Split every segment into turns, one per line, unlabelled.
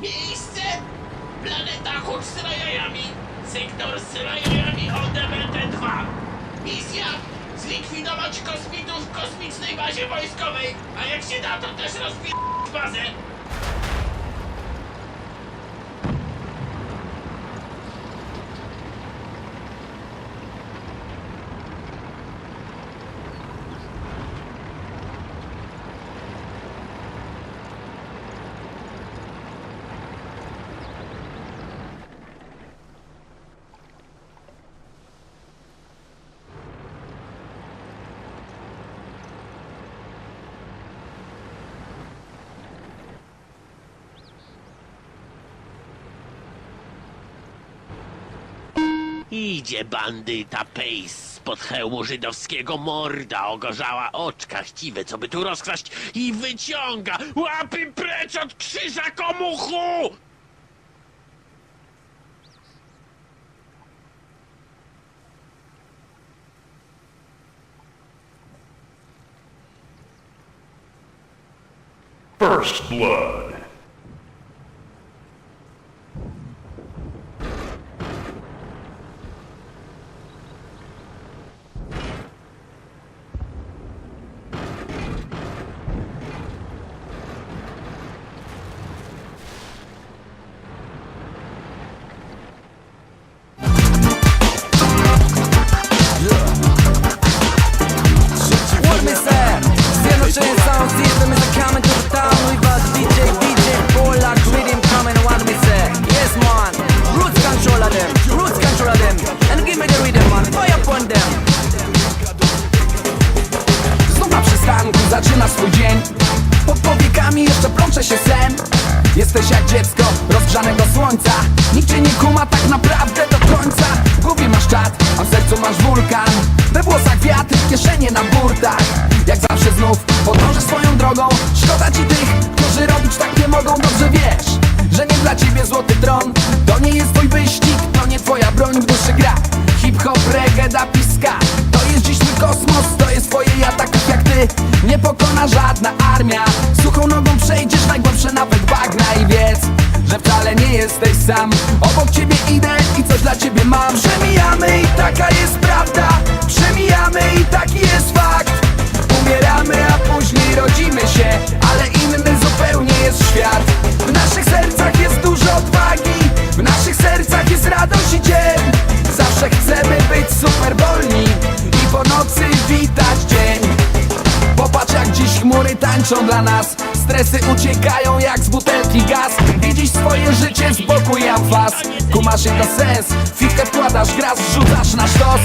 Miejsce! Planeta Hut z rajami! Sektor z rajami ODBT-2! Misja! Zlikwidować kosmitów w kosmicznej bazie wojskowej! A jak się da, to też rozbić bazę! Idzie bandyta Pace spod hełmu żydowskiego morda, ogorzała oczka chciwe, co by tu rozkraść i wyciąga łapy precz od krzyża komuchu!
First Blood.
We
włosach wiatr, kieszenie na burtach. Jak zawsze znów podążasz swoją drogą. Szkoda ci tych, którzy robić tak nie mogą. Dobrze wiesz, że nie dla ciebie złoty tron. To nie jest twój wyścig, to nie twoja broń w duszy gra. Hip-hop, reggae, da piska. To jest dziś mój kosmos, to jest twoje ja takich jak ty. Nie pokona żadna armia. Suchą nogą przejdziesz najgłębsze nawet bagna I wiedz, że wcale nie jesteś sam. Obok ciebie idę i coś dla ciebie mam. Przemijamy i taka jest prawda. Przemijamy i taki jest fakt. Umieramy, a później rodzimy się Ale inny zupełnie jest świat. W naszych sercach jest dużo odwagi. W naszych sercach jest radość i dzień. Zawsze chcemy być super wolni I po nocy witać dzień. Popatrz jak dziś chmury tańczą dla nas Stresy uciekają jak z butelki gaz. I dziś swoje życie z boku jam was. Kumasz jego sens. Fitkę wkładasz, gras, rzucasz na sztos.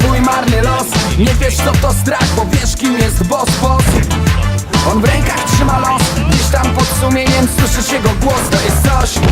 Swój marny los. Nie wiesz co to strach, bo wiesz kim jest boss, boss. On w rękach trzyma los. Gdzieś tam pod sumieniem słyszysz jego głos. To jest coś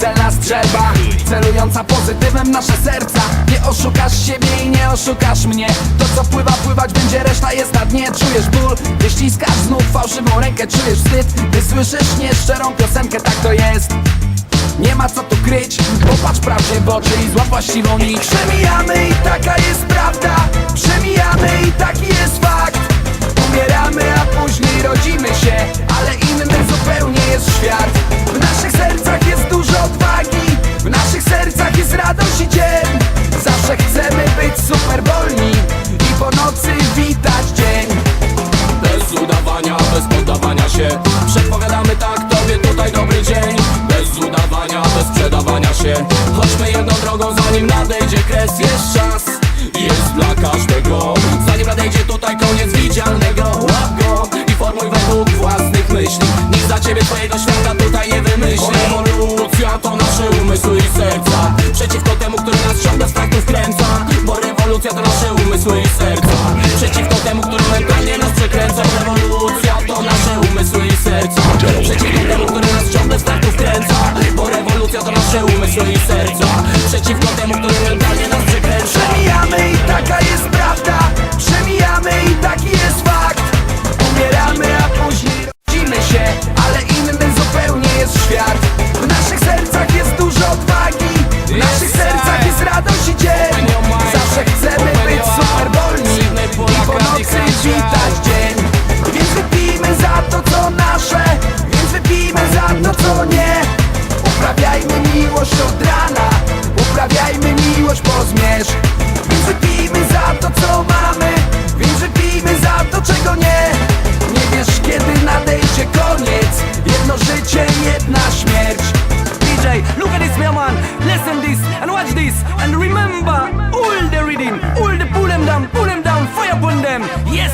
Celna strzelba, celująca pozytywem nasze serca. Nie oszukasz siebie i nie oszukasz mnie. To co pływa, pływać będzie, reszta jest na dnie. Czujesz ból, gdy ściskasz znów fałszywą rękę. Czujesz wstyd, gdy słyszysz nieszczerą piosenkę. Tak to jest. Nie ma co tu kryć, popatrz prawdzie w oczy i złap właściwą nić. Przemijamy i taka jest prawda. Przemijamy i taki jest fakt. Umieramy, a się.
Chodźmy jedną drogą zanim nadejdzie kres Jest czas, jest dla każdego. Zanim nadejdzie tutaj koniec widzialnego Łap go i formuj według własnych myśli. Nikt za ciebie twojego świata tutaj nie wymyśli. Rewolucja to nasze umysły i serca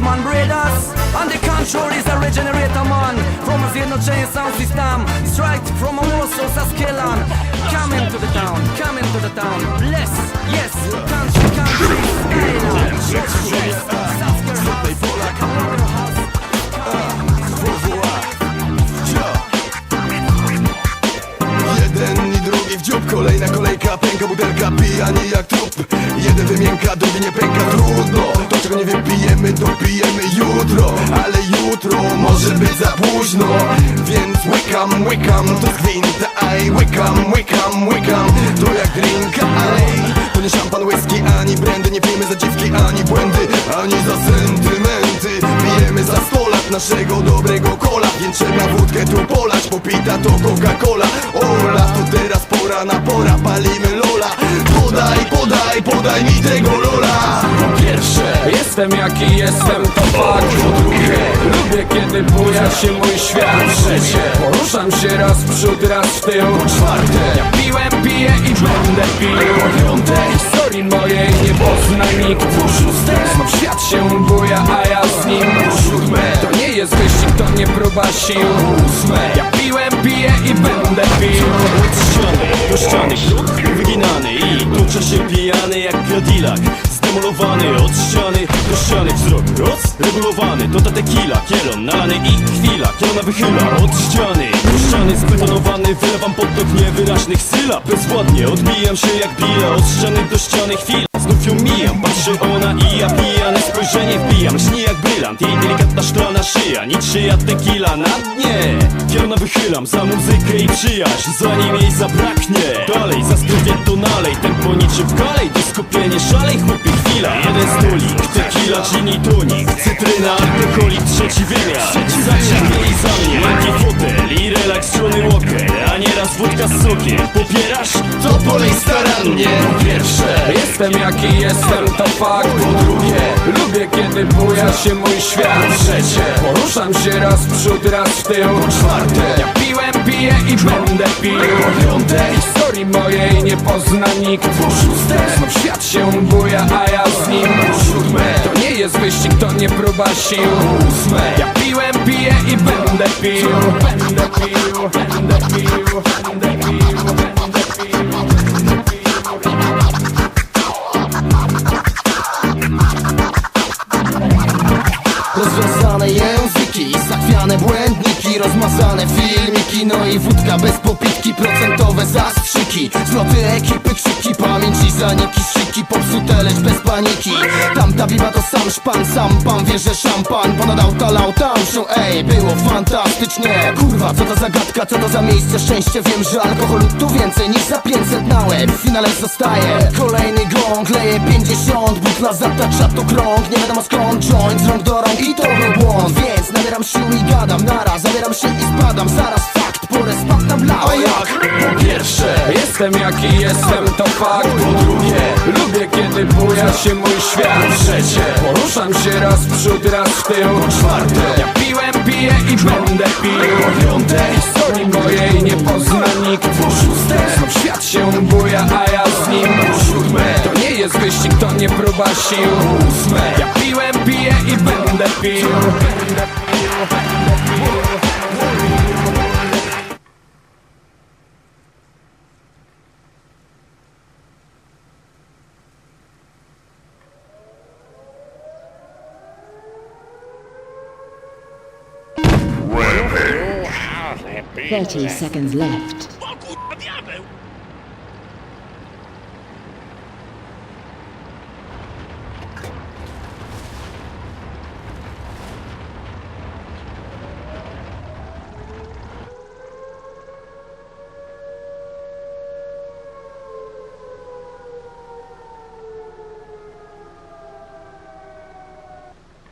Man brothers On the control is a regenerator man. From a zjednoczenie sound system Straight from a Warsaw Saskatchewan Coming to the town, coming to the town. Bless, yes, country, country. Skyline,
Pęka butelka, pijani jak trup. Jeden wymięka, drugi nie pęka Trudno, to czego nie wypijemy To pijemy jutro, ale jutro Może być za późno. Więc łykam, łykam To jest gwint, aj Łykam, łykam, łykam To jak drink, aj To nie szampan, whisky, ani brandy. Nie pijemy za dziwki, ani błędy Ani za sentymenty. Pijemy za sto lat naszego dobrego kola. Więc trzeba wódkę tu polać Popita to Coca-Cola. Ola, to teraz pora na pora
jestem jaki jestem, to fakt. Po drugie, lubię kiedy buja się mój świat trzecie, poruszam się raz w przód, raz w tył. Czwarte, ja piłem, piję i będę pił. Po piąte, historii mojej nie pozna nikt. Po szóste, znów świat się buja, a ja z nim. Po siódme, to nie jest wyścig, to nie próba sił. Po ósme, ja piłem, piję i będę pił.
Ściany kruk wyginany I toczę się pijany jak Cadillac Od ściany do ściany Wzrok rozregulowany. To ta tequila, kielon nalany i chwila. Kielona wychyla od ściany do ściany Zbetonowany. Wylewam potok niewyraźnych sylab Bezwładnie odbijam się jak bile Od ściany do ściany. Chwila Znów ją mijam, ona i ja pijane spojrzenie wbijam. Lśni jak brylant, jej delikatna szklana szyja. Niczyja tequila na dnie. Kielona wychylam za muzykę i przyjaźń. Zanim jej zabraknie Dalej, za skrywie to nalej. Tempo niczym w kalej Do skupienie szalej, chłopie chwila. Jeden stolik, tequila, gin i tonik. Cytryna, alkoholik, trzeci wymiar. Za ciebie i za mnie wódka z Popierasz?
To polej starannie.
Po pierwsze, jestem jaki jestem, to fakt. Po drugie, lubię kiedy buja się mój świat. Po trzecie, poruszam się raz w przód, raz w tył. Po czwarte, ja piłem, piję i będę pił. Po piąte, historii mojej nie pozna nikt. Po szóste, znów świat się buja, a ja z nim. Po siódme, to nie jest wyścig, nie próba sił Po ósme, ja piłem, piję i będę pił. Będę pił, będę pił, będę pił, będę pił.
Rozwiązane języki, zachwiane błędniki Rozmazane filmiki, no i wódka bez popitki Procentowe zastrzyki, zloty ekipy, krzyki Pamięci, zaniki, popsute lecz bez paniki. Tamta biba to sam szpan, sam pan wie, że szampan. Ponad auta lał tam się, ej, było fantastycznie. Kurwa, co to za gadka, co to za miejsce? Szczęście Wiem, że alkoholu tu więcej niż za 500 na łeb. W finale zostaje kolejny gong, leje 50 Butla zatacza to krąg, nie wiadomo skąd Joint z rąk do rąk i to był błąd. Więc nabieram sił i gadam, nara Zabieram się i spadam, zaraz fakt Porę spadł tam blał, a jak?
Pierwsze, jestem jaki jestem, to fakt Po drugie, lubię kiedy buja się mój świat. Trzecie, poruszam się raz w przód, raz w tył. Czwarte, ja piłem, piję i będę pił. Po piąte, historii mojej nie pozna nikt. Po szóste, znów świat się buja, a ja z nim. Po siódme, to nie jest wyścig, to nie próba sił. Po ósme, ja piłem, piję i będę pił Będę pił, będę pił
Thirty seconds left.
O kurwa diabeł!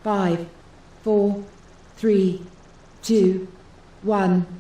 Five, four, three, two, one.